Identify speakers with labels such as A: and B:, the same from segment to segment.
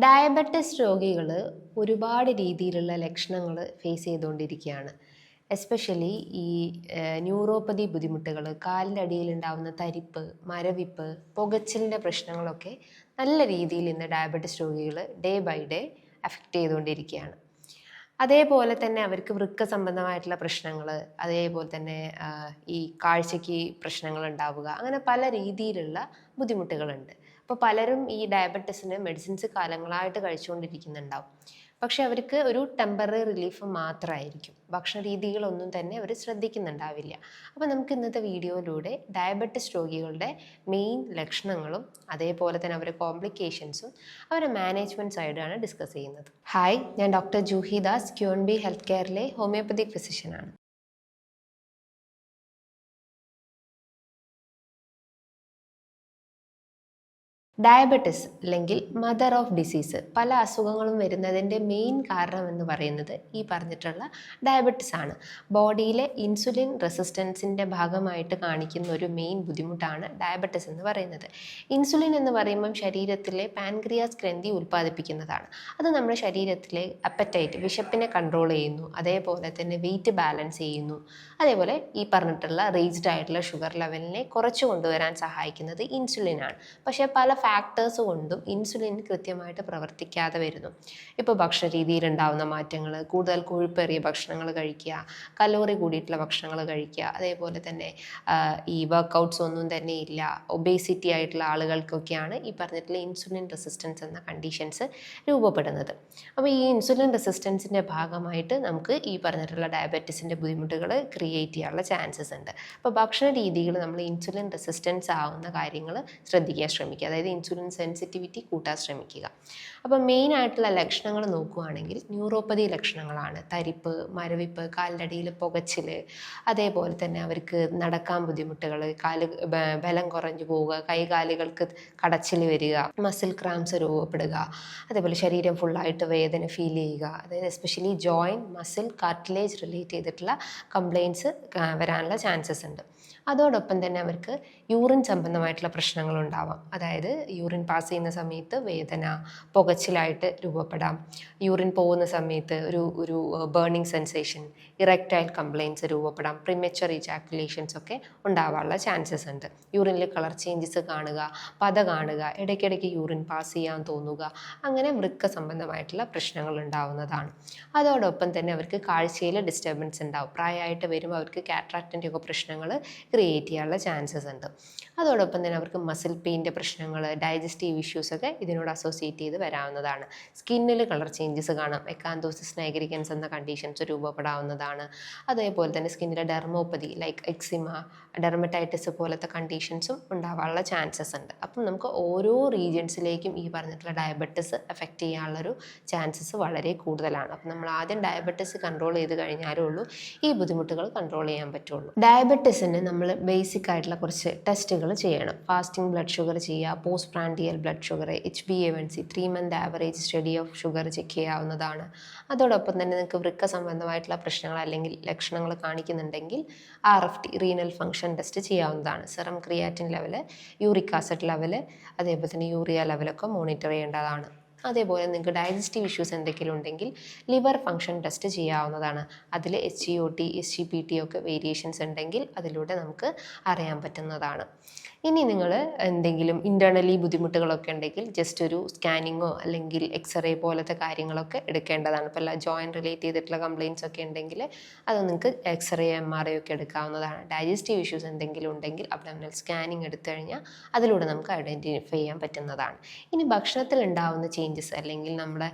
A: Diabetes രോഗികൾ ഒരുപാട് രീതിയിലുള്ള ലക്ഷണങ്ങൾ ഫേസ് ചെയ്തുകൊണ്ടിരിക്കുകയാണ് എസ്പെഷ്യലി ഈ ന്യൂറോപ്പതി ബുദ്ധിമുട്ടുകൾ കാലിന്റെ അടിയിൽ ഉണ്ടാകുന്ന തരിപ്പ് മരവിപ്പ് പുകച്ചിലിന്റെ പ്രശ്നങ്ങളൊക്കെ നല്ല രീതിയിൽ ഇന്ന് ഡയബറ്റിസ് രോഗികൾ ഡേ ബൈ ഡേ അഫക്റ്റ് ചെയ്തുകൊണ്ടിരിക്കുകയാണ് അതേപോലെ തന്നെ അവർക്ക് വൃക്ക സംബന്ധമായിട്ടുള്ള പ്രശ്നങ്ങൾ അതേപോലെ തന്നെ ഈ കാഴ്ചയ്ക്ക് പ്രശ്നങ്ങൾ ഉണ്ടാവുക അങ്ങനെ പല രീതിയിലുള്ള ബുദ്ധിമുട്ടുകളുണ്ട്. അപ്പോൾ പലരും ഈ ഡയബറ്റിസിന് മെഡിസിൻസ് കാലങ്ങളായിട്ട് കഴിച്ചുകൊണ്ടിരിക്കുന്നുണ്ടാവും. പക്ഷെ അവർക്ക് ഒരു ടെമ്പററി റിലീഫ് മാത്രമായിരിക്കും ഭക്ഷണ രീതികളൊന്നും തന്നെ അവർ ശ്രദ്ധിക്കുന്നുണ്ടാവില്ല. അപ്പോൾ നമുക്ക് ഇന്നത്തെ വീഡിയോയിലൂടെ ഡയബറ്റിസ് രോഗികളുടെ മെയിൻ ലക്ഷണങ്ങളും അതേപോലെ തന്നെ അവരുടെ കോംപ്ലിക്കേഷൻസും അവരുടെ മാനേജ്മെന്റ് സൈഡാണ് ഡിസ്കസ് ചെയ്യുന്നത്. ഹായ് ഞാൻ doctor Juhi Das queen B health കെയറിലെ homeopathy ഫിസിഷ്യനാണ് ഡയബറ്റിസ് അല്ലെങ്കിൽ മദർ ഓഫ് ഡിസീസ് പല അസുഖങ്ങളും വരുന്നതിന്റെ മെയിൻ കാരണം എന്ന് പറയുന്നത് ഈ പറഞ്ഞിട്ടുള്ള ഡയബറ്റിസ് ആണ്. ബോഡിയിലെ ഇൻസുലിൻ റെസിസ്റ്റൻസിന്റെ ഭാഗമായിട്ട് കാണിക്കുന്ന ഒരു മെയിൻ ബുദ്ധിമുട്ടാണ് ഡയബറ്റിസ് എന്ന് പറയുന്നത്. ഇൻസുലിൻ എന്ന് പറയുമ്പം ശരീരത്തിലെ പാൻക്രിയാസ് ഗ്രന്ഥി ഉൽപ്പാദിപ്പിക്കുന്നതാണ്. അത് നമ്മുടെ ശരീരത്തിലെ അപ്പറ്റൈറ്റ് വിശപ്പിനെ കൺട്രോൾ ചെയ്യുന്നു. അതേപോലെ തന്നെ വെയിറ്റ് ബാലൻസ് ചെയ്യുന്നു. അതേപോലെ ഈ പറഞ്ഞിട്ടുള്ള റേജ്ഡ് ആയിട്ടുള്ള ഷുഗർ ലെവലിനെ കുറച്ച് കൊണ്ടുവരാൻ സഹായിക്കുന്നത് ഇൻസുലിനാണ് പക്ഷേ പല ഫാക്ടേഴ്സ് കൊണ്ടും ഇൻസുലിൻ കൃത്യമായിട്ട് പ്രവർത്തിക്കാതെ വരുന്നു. ഇപ്പോൾ ഭക്ഷണ രീതിയിൽ ഉണ്ടാകുന്ന മാറ്റങ്ങൾ കൂടുതൽ കൊഴുപ്പേറിയ ഭക്ഷണങ്ങൾ കഴിക്കുക കലോറി കൂടിയിട്ടുള്ള ഭക്ഷണങ്ങൾ കഴിക്കുക അതേപോലെ തന്നെ ഈ വർക്കൗട്ട്സ് ഒന്നും തന്നെ ഇല്ല ഒബേസിറ്റി ആയിട്ടുള്ള ആളുകൾക്കൊക്കെയാണ് ഈ പറഞ്ഞിട്ടുള്ള ഇൻസുലിൻ റെസിസ്റ്റൻസ് എന്ന കണ്ടീഷൻസ് രൂപപ്പെടുന്നത്. അപ്പോൾ ഈ ഇൻസുലിൻ റെസിസ്റ്റൻസിന്റെ ഭാഗമായിട്ട് നമുക്ക് ഈ പറഞ്ഞിട്ടുള്ള ഡയബറ്റീസിന്റെ ബുദ്ധിമുട്ടുകൾ ക്രിയേറ്റ് ചെയ്യാനുള്ള ചാൻസസ് ഉണ്ട്. അപ്പോൾ ഭക്ഷണ രീതികൾ നമ്മൾ ഇൻസുലിൻ റെസിസ്റ്റൻസ് ആവുന്ന കാര്യങ്ങൾ ശ്രദ്ധിക്കാൻ ശ്രമിക്കുക. അതായത് ഇൻസുലിൻ സെൻസിറ്റിവിറ്റി കൂട്ടാൻ ശ്രമിക്കുക. അപ്പോൾ മെയിൻ ആയിട്ടുള്ള ലക്ഷണങ്ങൾ നോക്കുകയാണെങ്കിൽ ന്യൂറോപ്പതി ലക്ഷണങ്ങളാണ്. തരിപ്പ് മരവിപ്പ് കാലിലടിയിൽ പുകച്ചിൽ അതേപോലെ തന്നെ അവർക്ക് നടക്കാൻ ബുദ്ധിമുട്ടുകൾ കാൽ ബലം കുറഞ്ഞു പോവുക കൈകാലുകൾക്ക് കടച്ചിൽ വരിക മസിൽ ക്രാംസ് രൂപപ്പെടുക അതേപോലെ ശരീരം ഫുള്ളായിട്ട് വേദന ഫീൽ ചെയ്യുക അതായത് especially joint muscle cartilage relate ചെയ്തിട്ടുള്ള കംപ്ലയിൻസ് വരാനുള്ള ചാൻസസ് ഉണ്ട്. അതോടൊപ്പം തന്നെ അവർക്ക് യൂറിൻ സംബന്ധമായിട്ടുള്ള പ്രശ്നങ്ങളുണ്ടാവാം. അതായത് യൂറിൻ പാസ് ചെയ്യുന്ന സമയത്ത് വേദന പുകച്ചിലായിട്ട് രൂപപ്പെടാം. യൂറിൻ പോകുന്ന സമയത്ത് ഒരു ഒരു ബേണിംഗ് സെൻസേഷൻ ഇറക്റ്റൈൽ കംപ്ലയിൻസ് രൂപപ്പെടാം. പ്രിമച്ചർ ഇജാക്കുലേഷൻസ് ഒക്കെ ഉണ്ടാവാനുള്ള ചാൻസസ് ഉണ്ട്. യൂറിനിൽ കളർ ചേഞ്ചസ് കാണുക പത കാണുക ഇടയ്ക്കിടയ്ക്ക് യൂറിൻ പാസ് ചെയ്യാൻ തോന്നുക അങ്ങനെ വൃക്ക സംബന്ധമായിട്ടുള്ള പ്രശ്നങ്ങൾ ഉണ്ടാവുന്നതാണ്. അതോടൊപ്പം തന്നെ അവർക്ക് കാഴ്ചയിൽ ഡിസ്റ്റർബൻസ് ഉണ്ടാവും. പ്രായമായിട്ട് വരുമ്പോൾ അവർക്ക് കാട്രാക്റ്റിന്റെ ഒക്കെ പ്രശ്നങ്ങൾ ക്രിയേറ്റ് ചെയ്യാനുള്ള ചാൻസസ് ഉണ്ട്. അതോടൊപ്പം തന്നെ അവർക്ക് മസിൽ പെയിന്റെ പ്രശ്നങ്ങൾ ഡൈജസ്റ്റീവ് ഇഷ്യൂസ് ഒക്കെ ഇതിനോട് അസോസിയേറ്റ് ചെയ്ത് വരാവുന്നതാണ്. സ്കിന്നിൽ കളർ ചേഞ്ചസ് കാണാം. എക്കാന്തോസിസ് നൈഗ്രിക്കൻസ് എന്ന കണ്ടീഷൻസ് രൂപപ്പെടാവുന്നതാണ്. അതേപോലെ തന്നെ സ്കിന്നിലെ ഡെർമോപ്പതി ലൈക്ക് എക്സിമ ഡെർമറ്റൈറ്റിസ് പോലത്തെ കണ്ടീഷൻസും ഉണ്ടാവാനുള്ള ചാൻസസ് ഉണ്ട്. അപ്പം നമുക്ക് ഓരോ റീജിയൻസിലേക്കും ഈ പറഞ്ഞിട്ടുള്ള ഡയബറ്റിസ് എഫക്റ്റ് ചെയ്യാനുള്ളൊരു ചാൻസസ് വളരെ കൂടുതലാണ്. അപ്പം നമ്മൾ ആദ്യം ഡയബറ്റിസ് കൺട്രോൾ ചെയ്ത് കഴിഞ്ഞാലേ ഉള്ളൂ. ഈ ബുദ്ധിമുട്ടുകൾ കൺട്രോൾ ചെയ്യാൻ പറ്റുള്ളൂ. ഡയബറ്റിസിന് നമ്മൾ ബേസിക് ആയിട്ടുള്ള കുറച്ച് ടെസ്റ്റുകൾ ചെയ്യണം. ഫാസ്റ്റിംഗ് ബ്ലഡ് ഷുഗർ ചെയ്യുക post prandial blood sugar H B A one C three month average study of sugar check ചെയ്യാവുന്നതാണ്. അതോടൊപ്പം തന്നെ നിങ്ങൾക്ക് വൃക്ക സംബന്ധമായിട്ടുള്ള പ്രശ്നങ്ങൾ അല്ലെങ്കിൽ ലക്ഷണങ്ങൾ കാണിക്കുന്നുണ്ടെങ്കിൽ R F T renal function test ചെയ്യാവുന്നതാണ്. Serum creatinine level uric acid level അതേപോലെ തന്നെ യൂറിയ ലെവലൊക്കെ മോണിറ്റർ ചെയ്യേണ്ടതാണ്. അതേപോലെ നിങ്ങൾക്ക് ഡയജസ്റ്റീവ് ഇഷ്യൂസ് എന്തെങ്കിലും ഉണ്ടെങ്കിൽ ലിവർ ഫങ്ഷൻ ടെസ്റ്റ് ചെയ്യാവുന്നതാണ്. അതിൽ H E O T S G P T ഒക്കെ വേരിയേഷൻസ് ഉണ്ടെങ്കിൽ അതിലൂടെ നമുക്ക് അറിയാൻ പറ്റുന്നതാണ്. ഇനി നിങ്ങൾ എന്തെങ്കിലും ഇന്റേർണലി ബുദ്ധിമുട്ടുകളൊക്കെ ഉണ്ടെങ്കിൽ ജസ്റ്റ് ഒരു സ്കാനിങ്ങോ അല്ലെങ്കിൽ എക്സ്റേ പോലത്തെ കാര്യങ്ങളൊക്കെ എടുക്കേണ്ടതാണ്. ഇപ്പോൾ എല്ലാ ജോയിന്റ് റിലേറ്റ് ചെയ്തിട്ടുള്ള കംപ്ലയിൻസ് ഒക്കെ ഉണ്ടെങ്കിൽ അത് നിങ്ങൾക്ക് എക്സ്റേ എം ആർ ഐ ഒക്കെ എടുക്കാവുന്നതാണ്. ഡൈജസ്റ്റീവ് ഇഷ്യൂസ് എന്തെങ്കിലും ഉണ്ടെങ്കിൽ അബ്ഡമിനൽ സ്കാനിങ് എടുത്തു കഴിഞ്ഞാൽ അതിലൂടെ നമുക്ക് ഐഡന്റിഫൈ ചെയ്യാൻ പറ്റുന്നതാണ്. ഇനി ഭക്ഷണത്തിൽ ഉണ്ടാവുന്ന ചേഞ്ചസ് അല്ലെങ്കിൽ നമ്മുടെ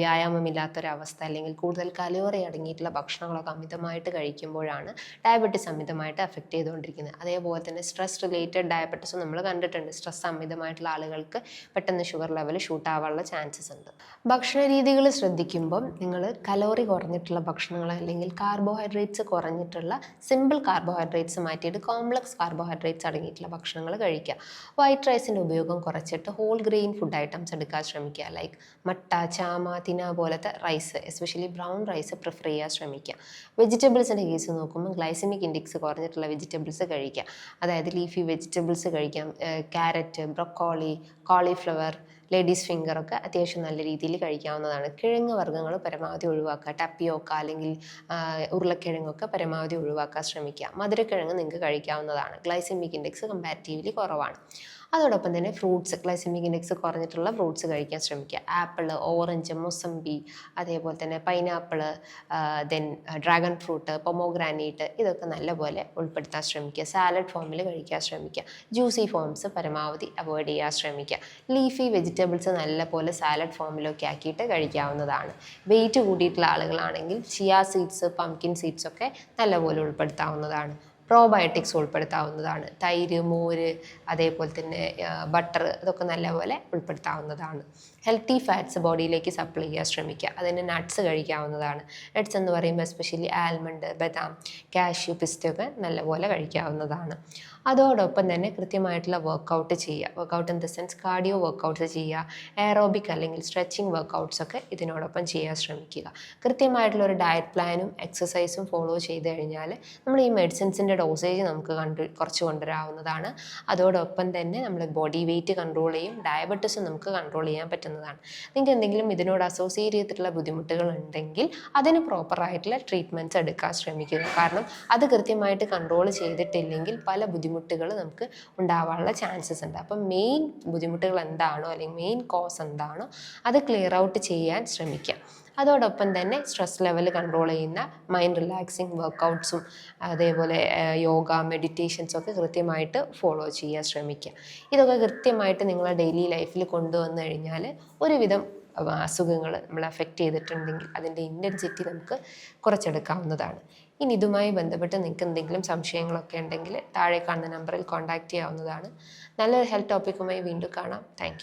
A: വ്യായാമമില്ലാത്തൊരവസ്ഥ അല്ലെങ്കിൽ കൂടുതൽ കലോറി അടങ്ങിയിട്ടുള്ള ഭക്ഷണങ്ങളൊക്കെ അമിതമായിട്ട് കഴിക്കുമ്പോഴാണ് ഡയബറ്റിസ് അമിതമായിട്ട് അഫക്റ്റ് ചെയ്തുകൊണ്ടിരിക്കുന്നത്. അതേപോലെ തന്നെ സ്ട്രെസ് റിലേറ്റഡ് ഡയബറ്റിസും നമ്മൾ കണ്ടിട്ടുണ്ട്. സ്ട്രെസ് അമിതമായിട്ടുള്ള ആളുകൾക്ക് പെട്ടെന്ന് ഷുഗർ ലെവൽ ഷൂട്ട് ആവാനുള്ള ചാൻസസ് ഉണ്ട്. ഭക്ഷണ രീതികൾ ശ്രദ്ധിക്കുമ്പം നിങ്ങൾ കലോറി കുറഞ്ഞിട്ടുള്ള ഭക്ഷണങ്ങൾ അല്ലെങ്കിൽ കാർബോഹൈഡ്രേറ്റ്സ് കുറഞ്ഞിട്ടുള്ള സിമ്പിൾ കാർബോഹൈഡ്രേറ്റ്സ് മാറ്റിയിട്ട് കോംപ്ലക്സ് കാർബോഹൈഡ്രേറ്റ്സ് അടങ്ങിയിട്ടുള്ള ഭക്ഷണങ്ങൾ കഴിക്കുക. വൈറ്റ് റൈസിന്റെ ഉപയോഗം കുറച്ചിട്ട് ഹോൾ ഗ്രെയിൻ ഫുഡ് ഐറ്റംസ് എടുക്കാൻ ശ്രമിക്കുക. ലൈക്ക് മട്ട ചാമ തിന പോലത്തെ rice especially brown rice prefer ചെയ്യാൻ ശ്രമിക്കുക. വെജിറ്റബിൾസിന്റെ കേസ് നോക്കുമ്പോൾ ഗ്ലൈസമിക് ഇൻഡെക്സ് കുറഞ്ഞിട്ടുള്ള വെജിറ്റബിൾസ് കഴിക്കുക. അതായത് ലീഫി വെജിറ്റബിൾസ് കഴിക്കാം. ക്യാരറ്റ് ബ്രൊക്കോളി കോളിഫ്ലവർ ലേഡീസ് ഫിംഗറൊക്കെ അത്യാവശ്യം നല്ല രീതിയിൽ കഴിക്കാവുന്നതാണ്. കിഴങ്ങ് വർഗങ്ങൾ പരമാവധി ഒഴിവാക്കുക. ടപ്പിയോക്ക അല്ലെങ്കിൽ ഉരുളക്കിഴങ്ങൊക്കെ പരമാവധി ഒഴിവാക്കാൻ ശ്രമിക്കുക. മധുരക്കിഴങ്ങ് നിങ്ങൾക്ക് കഴിക്കാവുന്നതാണ്. ഗ്ലൈസമിക് ഇൻഡെക്സ് കമ്പാരിറ്റീവ്ലി കുറവാണ്. അതോടൊപ്പം തന്നെ ഫ്രൂട്ട്സ് ഗ്ലൈസെമിക് ഇൻഡെക്സ് കുറഞ്ഞിട്ടുള്ള ഫ്രൂട്ട്സ് കഴിക്കാൻ ശ്രമിക്കുക. ആപ്പിൾ ഓറഞ്ച് മൊസംബി അതേപോലെ തന്നെ pineapple then dragon fruit pomegranate ഇതൊക്കെ നല്ലപോലെ ഉൾപ്പെടുത്താൻ ശ്രമിക്കുക. സാലഡ് ഫോമിൽ കഴിക്കാൻ ശ്രമിക്കുക. ജ്യൂസി ഫോംസ് പരമാവധി അവോയ്ഡ് ചെയ്യാൻ ശ്രമിക്കുക. ലീഫി വെജിറ്റബിൾസ് നല്ലപോലെ സാലഡ് ഫോമിലൊക്കെ ആക്കിയിട്ട് കഴിക്കാവുന്നതാണ്. വെയിറ്റ് കൂടിയിട്ടുള്ള ആളുകളാണെങ്കിൽ ചിയ സീഡ്സ് പംകിൻ സീഡ്സ് ഒക്കെ നല്ലപോലെ ഉൾപ്പെടുത്താവുന്നതാണ്. പ്രോബയോട്ടിക്സ് ഉൾപ്പെടുത്താവുന്നതാണ്. തൈര് മോര് അതേപോലെ തന്നെ ബട്ടർ ഇതൊക്കെ നല്ലപോലെ ഉൾപ്പെടുത്താവുന്നതാണ്. ഹെൽത്തി ഫാറ്റ്സ് ബോഡിയിലേക്ക് സപ്ലൈ ചെയ്യാൻ ശ്രമിക്കുക. അതിന് നട്ട്സ് കഴിക്കാവുന്നതാണ്. നട്ട്സ് എന്ന് പറയുമ്പോൾ എസ്പെഷ്യലി ആൽമണ്ട് ബദാം കാഷ്യൂ പിസ്റ്റൊക്കെ നല്ലപോലെ കഴിക്കാവുന്നതാണ്. അതോടൊപ്പം തന്നെ കൃത്യമായിട്ടുള്ള വർക്കൗട്ട് ചെയ്യുക. Workout in the sense cardio workouts ചെയ്യുക. എയറോബിക് അല്ലെങ്കിൽ സ്ട്രെച്ചിങ് വർക്കൗട്ട്സ് ഒക്കെ ഇതിനോടൊപ്പം ചെയ്യാൻ ശ്രമിക്കുക. കൃത്യമായിട്ടുള്ള ഒരു ഡയറ്റ് പ്ലാനും എക്സസൈസും ഫോളോ ചെയ്ത് കഴിഞ്ഞാൽ നമ്മൾ ഈ മെഡിസിൻസിന്റെ ഡോസേജ് നമുക്ക് കണ്ട് കുറച്ച് കൊണ്ടുവരാവുന്നതാണ്. അതോടൊപ്പം തന്നെ നമ്മൾ ബോഡി വെയിറ്റ് കൺട്രോൾ ചെയ്യും ഡയബറ്റിസ് നമുക്ക് കൺട്രോൾ ചെയ്യാൻ പറ്റുന്നതാണ്. നിങ്ങൾക്ക് എന്തെങ്കിലും ഇതിനോട് അസോസിയേറ്റ് ചെയ്തിട്ടുള്ള ബുദ്ധിമുട്ടുകൾ ഉണ്ടെങ്കിൽ അതിന് പ്രോപ്പറായിട്ടുള്ള ട്രീറ്റ്മെന്റ്സ് എടുക്കാൻ ശ്രമിക്കുക. കാരണം അത് കൃത്യമായിട്ട് കൺട്രോൾ ചെയ്തിട്ടില്ലെങ്കിൽ പല ബുദ്ധിമുട്ടുകൾ നമുക്ക് ഉണ്ടാവാനുള്ള ചാൻസസ് ഉണ്ട്. അപ്പം മെയിൻ ബുദ്ധിമുട്ടുകൾ എന്താണോ അല്ലെങ്കിൽ മെയിൻ കോസ് എന്താണോ അത് ക്ലിയർ ഔട്ട് ചെയ്യാൻ ശ്രമിക്കുക അതോടൊപ്പം തന്നെ സ്ട്രെസ് ലെവൽ കൺട്രോൾ ചെയ്യുന്ന മൈൻഡ് റിലാക്സിങ് വർക്കൗട്ട്സും അതേപോലെ യോഗ മെഡിറ്റേഷൻസും ഒക്കെ കൃത്യമായിട്ട് ഫോളോ ചെയ്യാൻ ശ്രമിക്കുക. ഇതൊക്കെ കൃത്യമായിട്ട് നിങ്ങളെ ഡെയിലി ലൈഫിൽ കൊണ്ടുവന്നു കഴിഞ്ഞാൽ ഒരുവിധം അസുഖങ്ങൾ നമ്മൾ അഫക്റ്റ് ചെയ്തിട്ടുണ്ടെങ്കിൽ അതിന്റെ ഇന്റൻസിറ്റി നമുക്ക് കുറച്ചെടുക്കാവുന്നതാണ്. ഇനി ഇതുമായി ബന്ധപ്പെട്ട് നിങ്ങൾക്ക് എന്തെങ്കിലും സംശയങ്ങളൊക്കെ ഉണ്ടെങ്കിൽ താഴെ കാണുന്ന നമ്പറിൽ കോൺടാക്റ്റ് ചെയ്യാവുന്നതാണ്. നല്ലൊരു ഹെൽത്ത് ടോപ്പിക്കുമായി വീണ്ടും കാണാം. താങ്ക്